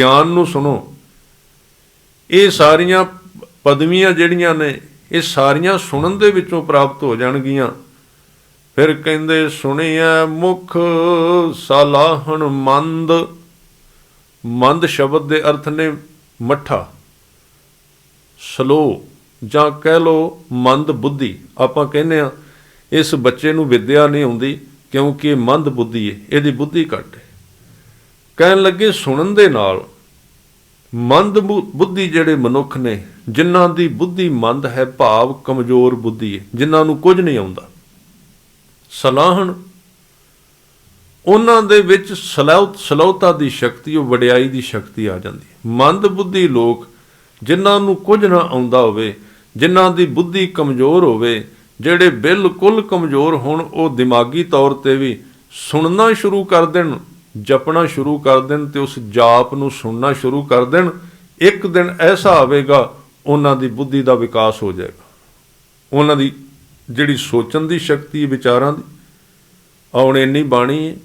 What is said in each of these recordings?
ਗਿਆਨ ਨੂੰ ਸੁਣੋ। ਇਹ ਸਾਰੀਆਂ ਪਦਵੀਆਂ ਜਿਹੜੀਆਂ ਨੇ, ਇਹ ਸਾਰੀਆਂ ਸੁਣਨ ਦੇ ਵਿੱਚੋਂ ਪ੍ਰਾਪਤ ਹੋ ਜਾਣਗੀਆਂ। ਫਿਰ ਕਹਿੰਦੇ ਸੁਣਿਆ ਮੁਖ ਸਲਾਹਣ ਮੰਦ। ਮੰਦ ਸ਼ਬਦ ਦੇ ਅਰਥ ਨੇ ਮੱਠਾ। ਸਲੋ, ਜਾਂ ਕਹਿ ਲੋ ਮੰਦ ਬੁੱਧੀ। ਆਪਾਂ ਕਹਿੰਦੇ ਆ ਇਸ ਬੱਚੇ ਨੂੰ ਵਿਦਿਆ ਨਹੀਂ ਆਉਂਦੀ ਕਿਉਂਕਿ ਇਹ ਮੰਦ ਬੁੱਧੀ ਹੈ, ਇਹਦੀ ਬੁੱਧੀ ਘੱਟ ਹੈ। ਕਹਿਣ ਲੱਗੇ, ਸੁਣਨ ਦੇ ਨਾਲ ਮੰਦ ਬੁ- ਬੁੱਧੀ ਜਿਹੜੇ ਮਨੁੱਖ ਨੇ, ਜਿਨ੍ਹਾਂ ਦੀ ਬੁੱਧੀ ਮੰਦ ਹੈ, ਭਾਵ ਕਮਜ਼ੋਰ ਬੁੱਧੀ ਹੈ, ਜਿਨ੍ਹਾਂ ਨੂੰ ਕੁਝ ਨਹੀਂ ਆਉਂਦਾ। ਸਲਾਹਣ, ਉਹਨਾਂ ਦੇ ਵਿੱਚ ਸਲੌਤ ਸਲੌਤਾ ਦੀ ਸ਼ਕਤੀ, ਉਹ ਵਡਿਆਈ ਦੀ ਸ਼ਕਤੀ ਆ ਜਾਂਦੀ ਹੈ। ਮੰਦ ਬੁੱਧੀ ਲੋਕ, ਜਿਨ੍ਹਾਂ ਨੂੰ ਕੁਝ ਨਾ ਆਉਂਦਾ ਹੋਵੇ, ਜਿਨ੍ਹਾਂ ਦੀ ਬੁੱਧੀ ਕਮਜ਼ੋਰ ਹੋਵੇ, ਜਿਹੜੇ ਬਿਲਕੁਲ ਕਮਜ਼ੋਰ ਹੋਣ, ਉਹ ਦਿਮਾਗੀ ਤੌਰ ਤੇ ਵੀ ਸੁਣਨਾ ਸ਼ੁਰੂ ਕਰ ਦੇਣ। ਜਪਣਾ ਸ਼ੁਰੂ ਕਰ ਦੇਣ ਤੇ ਉਸ ਜਾਪ ਨੂੰ ਸੁਣਨਾ ਸ਼ੁਰੂ ਕਰ ਦੇਣ, ਇੱਕ ਦਿਨ ਐਸਾ ਆਵੇਗਾ, ਉਹਨਾਂ ਦੀ ਬੁੱਧੀ ਦਾ ਵਿਕਾਸ ਹੋ ਜਾਏਗਾ। ਉਹਨਾਂ ਦੀ ਜਿਹੜੀ ਸੋਚਣ ਦੀ ਸ਼ਕਤੀ ਵਿਚਾਰਾਂ ਦੀ ਆਉਣ ਇੰਨੀ ਬਾਣੀ ਹੈ।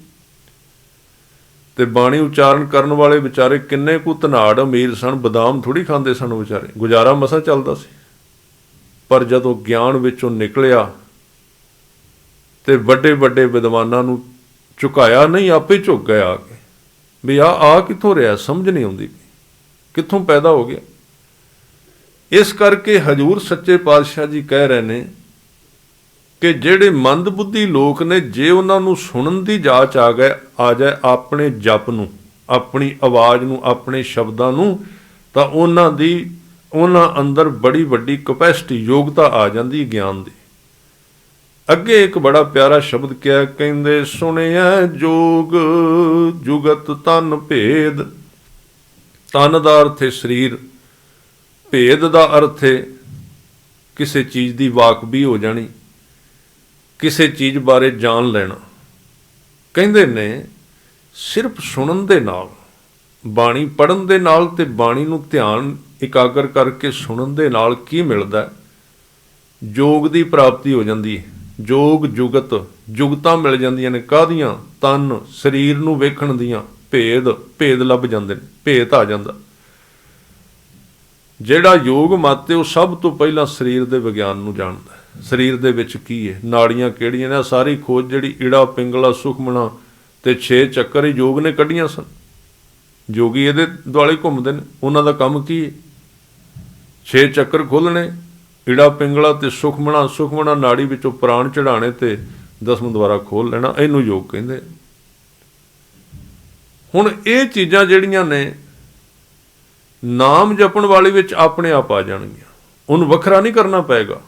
ਤੇ ਬਾਣੀ ਉਚਾਰਨ ਕਰਨ ਵਾਲੇ ਵਿਚਾਰੇ ਕਿੰਨੇ ਕੁ ਧਨਾੜ ਅਮੀਰ ਸਨ, ਬਦਾਮ ਥੋੜੀ ਖਾਂਦੇ ਸਨ ਵਿਚਾਰੇ। ਗੁਜ਼ਾਰਾ ਮਸਾ ਚੱਲਦਾ ਸੀ। ਪਰ ਜਦੋਂ ਗਿਆਨ ਵਿੱਚੋਂ ਨਿਕਲਿਆ ਤੇ ਵੱਡੇ ਵੱਡੇ ਵਿਦਵਾਨਾਂ ਨੂੰ ਝੁਕਾਇਆ ਨਹੀਂ, ਆਪੇ ਝੁਕ ਗਿਆ ਆ ਕੇ। ਵੀ ਆ ਆ ਕਿੱਥੋਂ ਰਿਹਾ? ਸਮਝ ਨਹੀਂ ਆਉਂਦੀ। ਪਈ। ਕਿੱਥੋਂ ਪੈਦਾ ਹੋ ਗਿਆ? ਇਸ ਕਰਕੇ ਹਜੂਰ ਸੱਚੇ ਪਾਤਸ਼ਾਹ ਜੀ ਕਹਿ ਰਹੇ ਨੇ ਕਿ ਜਿਹੜੇ ਮੰਦਬੁੱਧੀ ਲੋਕ ਨੇ, ਜੇ ਉਹਨਾਂ ਨੂੰ ਸੁਣਨ ਦੀ ਜਾਚ ਆ ਗਏ, ਆ ਜਾਏ ਆਪਣੇ ਜਪ ਨੂੰ, ਆਪਣੀ ਆਵਾਜ਼ ਨੂੰ, ਆਪਣੇ ਸ਼ਬਦਾਂ ਨੂੰ, ਤਾਂ ਉਹਨਾਂ ਦੀ, ਉਹਨਾਂ ਅੰਦਰ ਬੜੀ ਵੱਡੀ ਕਪੈਸਿਟੀ, ਯੋਗਤਾ ਆ ਜਾਂਦੀ ਗਿਆਨ ਦੀ। ਅੱਗੇ ਇੱਕ ਬੜਾ ਪਿਆਰਾ ਸ਼ਬਦ ਕਿਹਾ, ਕਹਿੰਦੇ ਸੁਣਿਆ ਜੋਗ, ਜੁਗਤ ਤਨ ਭੇਦ। ਤਨ ਦਾ ਅਰਥ ਹੈ ਸਰੀਰ, ਭੇਦ ਦਾ ਅਰਥ ਹੈ ਕਿਸੇ ਚੀਜ਼ ਦੀ ਵਾਕਬੀ ਹੋ ਜਾਣੀ, ਕਿਸੇ ਚੀਜ਼ ਬਾਰੇ ਜਾਣ ਲੈਣਾ। ਕਹਿੰਦੇ ਨੇ, ਸਿਰਫ ਸੁਣਨ ਦੇ ਨਾਲ, ਬਾਣੀ ਪੜਨ ਦੇ ਨਾਲ ਤੇ ਬਾਣੀ ਨੂੰ ਧਿਆਨ ਇਕਾਗਰ ਕਰਕੇ ਸੁਣਨ ਦੇ ਨਾਲ ਕੀ ਮਿਲਦਾ? ਹੈ? ਜੋਗ ਦੀ ਪ੍ਰਾਪਤੀ ਹੋ ਜਾਂਦੀ ਹੈ। ਜੋਗ ਜੁਗਤ, ਜੁਗਤਾਂ ਮਿਲ ਜਾਂਦੀਆਂ ਨੇ। ਕਾਹਦੀਆਂ? ਤਨ, ਸਰੀਰ ਨੂੰ ਵੇਖਣ ਦੀਆਂ। ਭੇਦ ਭੇਦ ਲੱਭ ਜਾਂਦੇ ਨੇ। ਭੇਦ ਆ ਜਾਂਦਾ। ਜਿਹੜਾ ਯੋਗ ਮਤ ਹੈ, ਉਹ ਸਭ ਤੋਂ ਪਹਿਲਾਂ ਸਰੀਰ ਦੇ ਵਿਗਿਆਨ ਨੂੰ ਜਾਣਦਾ ਹੈ। ਸਰੀਰ ਦੇ ਵਿੱਚ ਕੀ ਹੈ? ਨਾੜੀਆਂ ਕਿਹੜੀਆਂ ਨੇ? ਸਾਰੀ ਖੋਜ ਜਿਹੜੀ ਈੜਾ, ਪਿੰਗਲਾ, ਸੁਖਮਣਾ ਤੇ ਛੇ ਚੱਕਰ ਹੀ ਯੋਗ ਨੇ ਕੱਢੀਆਂ ਸਨ। ਯੋਗੀ ਇਹਦੇ ਦੁਆਲੇ ਘੁੰਮਦੇ ਨੇ। ਉਹਨਾਂ ਦਾ ਕੰਮ ਕੀ ਹੈ? ਛੇ ਚੱਕਰ ਖੋਲਣੇ ਈੜਾ ਪਿੰਗਲਾ ਤੇ ਸੁਖਮਣਾ ਸੁਖਮਣਾ ਨਾੜੀ ਵਿੱਚੋਂ ਪ੍ਰਾਣ ਚੜਾਣੇ ਤੇ ਦਸਮ ਦੁਆਰਾ ਖੋਲ ਲੈਣਾ, ਇਹਨੂੰ ਯੋਗ ਕਹਿੰਦੇ। ਹੁਣ ਇਹ ਚੀਜ਼ਾਂ ਜਿਹੜੀਆਂ ਨੇ, ਨਾਮ ਜਪਣ ਵਾਲੀ ਵਿੱਚ ਆਪਣੇ ਆਪ ਆ ਜਾਣਗੀਆਂ। ਉਹਨੂੰ ਵੱਖਰਾ ਨਹੀਂ ਕਰਨਾ ਪਏਗਾ।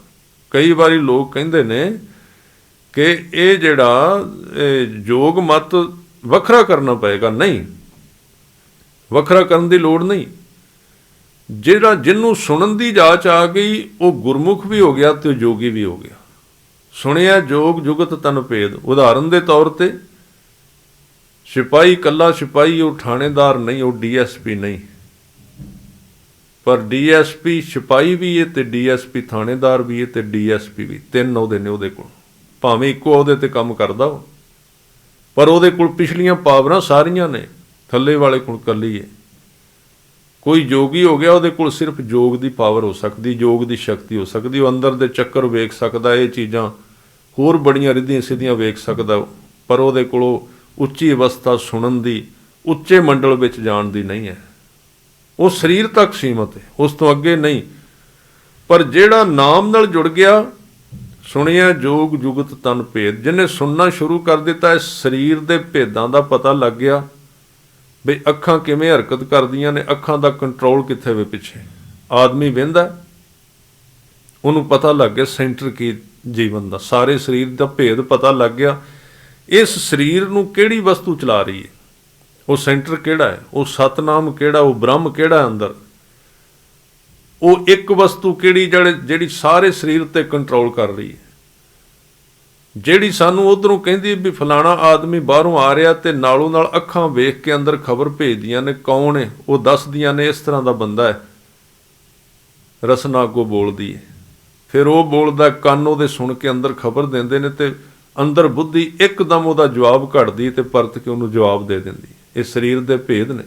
ਕਈ ਵਾਰੀ ਲੋਕ ਕਹਿੰਦੇ ਨੇ ਕਿ ਇਹ ਜਿਹੜਾ, ਇਹ ਯੋਗ ਮਤ ਵੱਖਰਾ ਕਰਨਾ ਪਏਗਾ। ਨਹੀਂ। ਵੱਖਰਾ ਕਰਨ ਦੀ ਲੋੜ ਨਹੀਂ। ਜਿਹੜਾ ਜਿਹਨੂੰ ਸੁਣਨ ਦੀ ਜਾਚ ਆ ਗਈ, ਉਹ ਗੁਰਮੁਖ ਵੀ ਹੋ ਗਿਆ ਤੇ ਉਹ ਜੋਗੀ ਵੀ ਹੋ ਗਿਆ। ਸੁਣਿਆ ਜੋਗ ਜੁਗਤ ਤਨ ਭੇਦ। ਉਦਾਹਰਨ ਦੇ ਤੌਰ ਤੇ, ਸਿਪਾਹੀ ਕੱਲਾ ਸਿਪਾਹੀ, ਉਹ ਥਾਣੇਦਾਰ ਨਹੀਂ, ਉਹ ਡੀਐਸਪੀ ਨਹੀਂ। ਪਰ ਡੀਐਸਪੀ ਸਿਪਾਹੀ ਵੀ ਹੈ ਤੇ ਡੀਐਸਪੀ ਥਾਣੇਦਾਰ ਵੀ ਹੈ ਤੇ ਡੀਐਸਪੀ ਵੀ। ਤਿੰਨ ਉਹਦੇ ਨੇ ਉਹਦੇ ਕੋਲ। ਭਾਵੇਂ ਇੱਕੋ ਉਹਦੇ ਤੇ ਕੰਮ ਕਰਦਾ ਉਹ। ਪਰ ਉਹਦੇ ਕੋਲ ਪਿਛਲੀਆਂ ਪਾਵਰਾਂ ਸਾਰੀਆਂ ਨੇ। ਥੱਲੇ ਵਾਲੇ ਕੋਲ ਕੱਲੀ ਹੈ ਕੋਈ ਜੋਗੀ ਹੋ ਗਿਆ, ਉਹਦੇ ਕੋਲ ਸਿਰਫ ਜੋਗ ਦੀ ਪਾਵਰ ਹੋ ਸਕਦੀ, ਜੋਗ ਦੀ ਸ਼ਕਤੀ ਹੋ ਸਕਦੀ, ਉਹ ਅੰਦਰ ਦੇ ਚੱਕਰ ਵੇਖ ਸਕਦਾ, ਇਹ ਚੀਜ਼ਾਂ ਹੋਰ ਬੜੀਆਂ ਰਿੱਧੀਆਂ ਸਿੱਧੀਆਂ ਵੇਖ ਸਕਦਾ, ਪਰ ਉਹਦੇ ਕੋਲੋਂ ਉੱਚੀ ਅਵਸਥਾ ਸੁਣਨ ਦੀ, ਉੱਚੇ ਮੰਡਲ ਵਿੱਚ ਜਾਣ ਦੀ ਨਹੀਂ ਹੈ। ਉਹ ਸਰੀਰ ਤੱਕ ਸੀਮਤ ਹੈ, ਉਸ ਤੋਂ ਅੱਗੇ ਨਹੀਂ। ਪਰ ਜਿਹੜਾ ਨਾਮ ਨਾਲ ਜੁੜ ਗਿਆ, ਸੁਣਿਆ ਜੋਗ ਜੁਗਤ ਤਨ ਭੇਦ, ਜਿਹਨੇ ਸੁਣਨਾ ਸ਼ੁਰੂ ਕਰ ਦਿੱਤਾ ਇਸ ਸਰੀਰ ਦੇ ਭੇਦਾਂ ਦਾ ਪਤਾ ਲੱਗ ਗਿਆ। ਵੀ ਅੱਖਾਂ ਕਿਵੇਂ ਹਰਕਤ ਕਰਦੀਆਂ ਨੇ, ਅੱਖਾਂ ਦਾ ਕੰਟਰੋਲ ਕਿੱਥੇ ਵੇ ਪਿੱਛੇ? ਆਦਮੀ ਵਹਿੰਦਾ ਉਹਨੂੰ ਪਤਾ ਲੱਗ ਗਿਆ ਸੈਂਟਰ ਕੀ ਜੀਵਨ ਦਾ, ਸਾਰੇ ਸਰੀਰ ਦਾ ਭੇਦ ਪਤਾ ਲੱਗ ਗਿਆ। ਇਸ ਸਰੀਰ ਨੂੰ ਕਿਹੜੀ ਵਸਤੂ ਚਲਾ ਰਹੀ ਹੈ? ਉਹ ਸੈਂਟਰ ਕਿਹੜਾ ਹੈ? ਉਹ ਸਤਨਾਮ ਕਿਹੜਾ? ਉਹ ਬ੍ਰਹਮ ਕਿਹੜਾ ਅੰਦਰ? ਉਹ ਇੱਕ ਵਸਤੂ ਕਿਹੜੀ ਜਿਹੜੇ ਜਿਹੜੀ ਸਾਰੇ ਸਰੀਰ ਤੇ ਕੰਟਰੋਲ ਕਰ ਰਹੀ ਹੈ? ਜਿਹੜੀ ਸਾਨੂੰ ਉਧਰੋਂ ਕਹਿੰਦੀ ਵੀ ਫਲਾਣਾ ਆਦਮੀ ਬਾਹਰੋਂ ਆ ਰਿਹਾ ਤੇ ਨਾਲੋਂ ਨਾਲ ਅੱਖਾਂ ਵੇਖ ਕੇ ਅੰਦਰ ਖਬਰ ਭੇਜਦੀਆਂ ਨੇ, ਕੌਣ ਹੈ? ਉਹ ਦੱਸਦੀਆਂ ਨੇ ਇਸ ਤਰ੍ਹਾਂ ਦਾ ਬੰਦਾ ਹੈ। ਰਸਨਾ ਕੋ ਬੋਲਦੀ ਹੈ। ਫਿਰ ਉਹ ਬੋਲਦਾ, ਕੰਨ ਉਹਦੇ ਸੁਣ ਕੇ ਅੰਦਰ ਖਬਰ ਦਿੰਦੇ ਨੇ ਤੇ ਅੰਦਰ ਬੁੱਧੀ ਇੱਕਦਮ ਉਹਦਾ ਜਵਾਬ ਘੜਦੀ ਤੇ ਪਰਤ ਕੇ ਉਹਨੂੰ ਜਵਾਬ ਦੇ ਦਿੰਦੀ ਇਹ ਸਰੀਰ ਦੇ ਭੇਦ ਨੇ।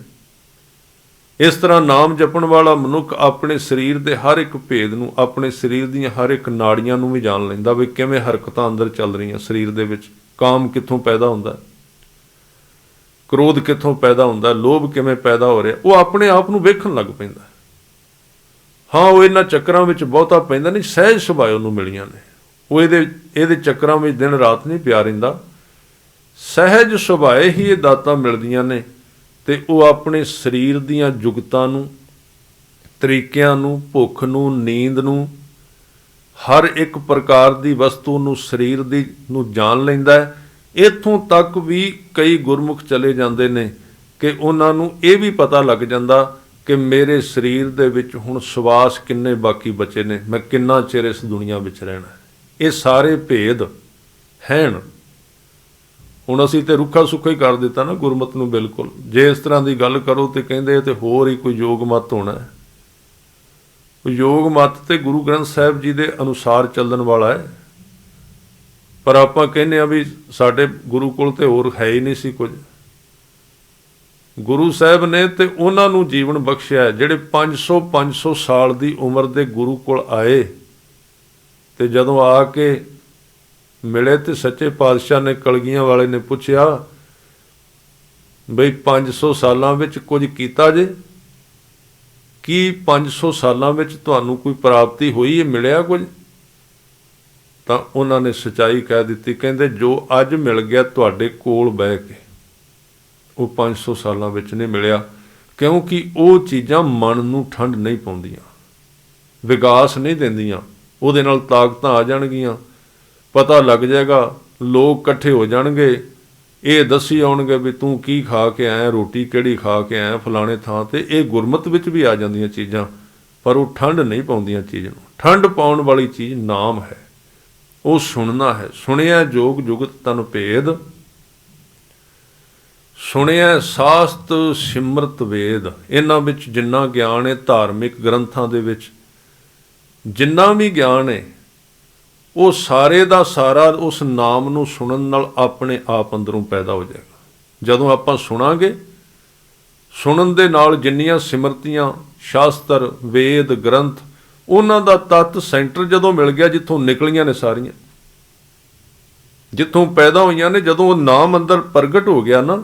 ਇਸ ਤਰ੍ਹਾਂ ਨਾਮ ਜਪਣ ਵਾਲਾ ਮਨੁੱਖ ਆਪਣੇ ਸਰੀਰ ਦੇ ਹਰ ਇੱਕ ਭੇਦ ਨੂੰ, ਆਪਣੇ ਸਰੀਰ ਦੀਆਂ ਹਰ ਇੱਕ ਨਾੜੀਆਂ ਨੂੰ ਵੀ ਜਾਣ ਲੈਂਦਾ ਵੀ ਕਿਵੇਂ ਹਰਕਤਾਂ ਅੰਦਰ ਚੱਲ ਰਹੀਆਂ ਸਰੀਰ ਦੇ ਵਿੱਚ, ਕਾਮ ਕਿੱਥੋਂ ਪੈਦਾ ਹੁੰਦਾ, ਕ੍ਰੋਧ ਕਿੱਥੋਂ ਪੈਦਾ ਹੁੰਦਾ, ਲੋਭ ਕਿਵੇਂ ਪੈਦਾ ਹੋ ਰਿਹਾ, ਉਹ ਆਪਣੇ ਆਪ ਨੂੰ ਵੇਖਣ ਲੱਗ ਪੈਂਦਾ। ਹਾਂ, ਉਹ ਇਹਨਾਂ ਚੱਕਰਾਂ ਵਿੱਚ ਬਹੁਤਾ ਪੈਂਦਾ ਨਹੀਂ, ਸਹਿਜ ਸੁਭਾਅ ਉਹਨੂੰ ਮਿਲੀਆਂ ਨੇ। ਉਹ ਇਹਦੇ ਇਹਦੇ ਚੱਕਰਾਂ ਵਿੱਚ ਦਿਨ ਰਾਤ ਨਹੀਂ ਪਿਆ ਰਹਿੰਦਾ। ਸਹਿਜ ਸੁਭਾਅ ਹੀ ਇਹ ਦਾਤਾਂ ਮਿਲਦੀਆਂ ਨੇ। ਤੇ ਉਹ ਆਪਣੇ ਸਰੀਰ ਦੀਆਂ ਜੁਗਤਾਂ ਨੂੰ, ਤਰੀਕਿਆਂ ਨੂੰ, ਭੁੱਖ ਨੂੰ, ਨੀਂਦ ਨੂੰ, ਹਰ ਇੱਕ ਪ੍ਰਕਾਰ ਦੀ ਵਸਤੂ ਨੂੰ, ਸਰੀਰ ਦੀ ਨੂੰ ਜਾਣ ਲੈਂਦਾ ਹੈ। ਇੱਥੋਂ ਤੱਕ ਵੀ ਕਈ ਗੁਰਮੁਖ ਚਲੇ ਜਾਂਦੇ ਨੇ ਕਿ ਉਹਨਾਂ ਨੂੰ ਇਹ ਵੀ ਪਤਾ ਲੱਗ ਜਾਂਦਾ ਕਿ ਮੇਰੇ ਸਰੀਰ ਦੇ ਵਿੱਚ ਹੁਣ ਸਵਾਸ ਕਿੰਨੇ ਬਾਕੀ ਬਚੇ ਨੇ, ਮੈਂ ਕਿੰਨਾ ਚਿਰ ਇਸ ਦੁਨੀਆ ਵਿੱਚ ਰਹਿਣਾ ਇਹ ਸਾਰੇ ਭੇਦ ਹੈਣ। ਹੁਣ ਅਸੀਂ ਤੇ ਰੁੱਖਾ ਸੁੱਖਾ ਹੀ ਕਰ ਦਿੱਤਾ ਨਾ ਗੁਰਮਤ ਨੂੰ ਬਿਲਕੁਲ। ਜੇ ਇਸ ਤਰ੍ਹਾਂ ਦੀ ਗੱਲ ਕਰੋ ਤੇ ਕਹਿੰਦੇ ਇਹ ਤੇ ਹੋਰ ਹੀ ਕੋਈ ਯੋਗ ਮਤ ਹੋਣਾ ਹੈ। ਯੋਗ ਮਤ ਤੇ ਗੁਰੂ ਗ੍ਰੰਥ ਸਾਹਿਬ ਜੀ ਦੇ ਅਨੁਸਾਰ ਚੱਲਣ ਵਾਲਾ ਹੈ। ਪਰ ਆਪਾਂ ਕਹਿੰਦੇ ਆ ਵੀ ਸਾਡੇ ਗੁਰੂ ਕੋਲ ਤੇ ਹੋਰ ਹੈ ਹੀ ਨਹੀਂ ਸੀ ਕੁਝ। ਗੁਰੂ ਸਾਹਿਬ ਨੇ ਤੇ ਉਹਨਾਂ ਨੂੰ ਜੀਵਨ ਬਖਸ਼ਿਆ ਹੈ, ਜਿਹੜੇ 500 500 ਸਾਲ ਦੀ ਉਮਰ ਦੇ ਗੁਰੂ ਕੋਲ ਆਏ ਤੇ ਜਦੋਂ ਆ ਕੇ ਮਿਲੇ ਤੇ ਸੱਚੇ ਪਾਤਸ਼ਾਹ ਨੇ ਕਲਗੀਆਂ ਵਾਲੇ ਨੇ ਪੁੱਛਿਆ, ਬਈ 500 ਸਾਲਾਂ ਵਿੱਚ ਕੁਝ ਕੀਤਾ ਜੇ? ਕੀ 500 ਸਾਲਾਂ ਵਿੱਚ ਤੁਹਾਨੂੰ ਕੋਈ ਪ੍ਰਾਪਤੀ ਹੋਈ ਹੈ, ਮਿਲਿਆ ਕੁਝ? ਤਾਂ ਉਹਨਾਂ ਨੇ ਸਚਾਈ ਕਹਿ ਦਿੱਤੀ, ਕਹਿੰਦੇ ਜੋ ਅੱਜ ਮਿਲ ਗਿਆ ਤੁਹਾਡੇ ਕੋਲ ਬਹਿ ਕੇ, ਉਹ 500 ਸਾਲਾਂ ਵਿੱਚ ਨਹੀਂ ਮਿਲਿਆ, ਕਿਉਂਕਿ ਉਹ ਚੀਜ਼ਾਂ ਮਨ ਨੂੰ ਠੰਡ ਨਹੀਂ ਪਾਉਂਦੀਆਂ ਵਿਕਾਸ ਨਹੀਂ ਦਿੰਦੀਆਂ, ਉਹਦੇ ਨਾਲ ਤਾਕਤਾਂ ਆ ਜਾਣਗੀਆਂ। ਪਤਾ ਲੱਗ ਜਾਏਗਾ, ਲੋਕ ਇਕੱਠੇ ਹੋ ਜਾਣਗੇ। ਇਹ ਦੱਸੀ ਆਉਣਗੇ ਵੀ ਤੂੰ ਕੀ ਖਾ ਕੇ ਆਇਆ, ਰੋਟੀ ਕਿਹੜੀ ਖਾ ਕੇ ਆਇਆ, ਫਲਾਣੇ ਥਾਂ ਤੇ। ਇਹ ਗੁਰਮਤ ਵਿੱਚ ਵੀ ਆ ਜਾਂਦੀਆਂ ਚੀਜ਼ਾਂ, ਪਰ ਉਹ ਠੰਡ ਨਹੀਂ ਪਾਉਂਦੀਆਂ ਚੀਜ਼ ਨੂੰ। ਠੰਡ ਪਾਉਣ ਵਾਲੀ ਚੀਜ਼ ਨਾਮ ਹੈ। ਉਹ ਸੁਣਨਾ ਹੈ। ਸੁਣਿਆ ਜੋਗ ਜੁਗਤ ਤਨ ਭੇਦ। ਸੁਣਿਆ ਸਾਸਤ ਸਿਮਰਤ ਵੇਦ। ਇਹਨਾਂ ਵਿੱਚ ਜਿੰਨਾ ਗਿਆਨ ਹੈ ਧਾਰਮਿਕ ਗ੍ਰੰਥਾਂ ਦੇ ਵਿੱਚ, ਜਿੰਨਾ ਵੀ ਗਿਆਨ ਹੈ ਉਹ ਸਾਰੇ ਦਾ ਸਾਰਾ ਉਸ ਨਾਮ ਨੂੰ ਸੁਣਨ ਨਾਲ ਆਪਣੇ ਆਪ ਅੰਦਰੋਂ ਪੈਦਾ ਹੋ ਜਾਏਗਾ। ਜਦੋਂ ਆਪਾਂ ਸੁਣਾਂਗੇ, ਸੁਣਨ ਦੇ ਨਾਲ ਜਿੰਨੀਆਂ ਸਿਮਰਤੀਆਂ, ਸ਼ਾਸਤਰ, ਵੇਦ, ਗ੍ਰੰਥ, ਉਹਨਾਂ ਦਾ ਤਤ ਸੈਂਟਰ ਜਦੋਂ ਮਿਲ ਗਿਆ ਜਿੱਥੋਂ ਨਿਕਲੀਆਂ ਨੇ ਸਾਰੀਆਂ। ਜਿੱਥੋਂ ਪੈਦਾ ਹੋਈਆਂ ਨੇ, ਜਦੋਂ ਉਹ ਨਾਮ ਅੰਦਰ ਪ੍ਰਗਟ ਹੋ ਗਿਆ ਨਾ,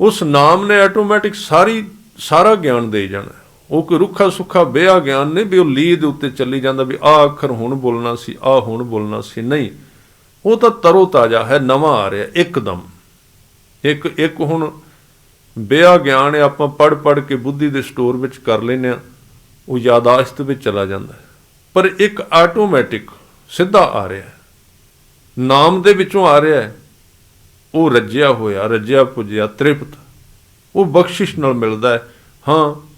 ਉਸ ਨਾਮ ਨੇ ਆਟੋਮੈਟਿਕ ਸਾਰੀ, ਸਾਰਾ ਗਿਆਨ ਦੇ ਜਾਣਾ। ਉਹ ਕੋਈ ਰੁੱਖਾ ਸੁੱਖਾ ਬਿਆ ਗਿਆਨ ਨਹੀਂ ਵੀ ਉਹ ਲੀ ਦੇ ਉੱਤੇ ਚੱਲੀ ਜਾਂਦਾ ਵੀ ਆਹ ਅੱਖਰ ਹੁਣ ਬੋਲਣਾ ਸੀ, ਆਹ ਹੁਣ ਬੋਲਣਾ ਸੀ। ਨਹੀਂ, ਉਹ ਤਾਂ ਤਰੋ ਤਾਜ਼ਾ ਹੈ, ਨਵਾਂ ਆ ਰਿਹਾ, ਇੱਕਦਮ। ਇੱਕ ਇੱਕ ਹੁਣ ਬਿਆ ਗਿਆਨ ਹੈ ਆਪਾਂ ਪੜ ਪੜ ਕੇ ਬੁੱਧੀ ਦੇ ਸਟੋਰ ਵਿੱਚ ਕਰ ਲੈਨੇ ਆ ਉਹ ਯਾਦਾਸ਼ਤ ਵਿੱਚ ਚਲਾ ਜਾਂਦਾ ਪਰ ਇੱਕ ਆਟੋਮੈਟਿਕ ਸਿੱਧਾ ਆ ਰਿਹਾ ਨਾਮ ਦੇ ਵਿੱਚੋਂ ਆ ਰਿਹਾ ਉਹ ਰੱਜਿਆ ਹੋਇਆ ਰੱਜਿਆ ਪੁੱਜਿਆ ਤ੍ਰਿਪਤ। ਉਹ ਬਖਸ਼ਿਸ਼ ਨਾਲ ਮਿਲਦਾ ਹੈ। ਹਾਂ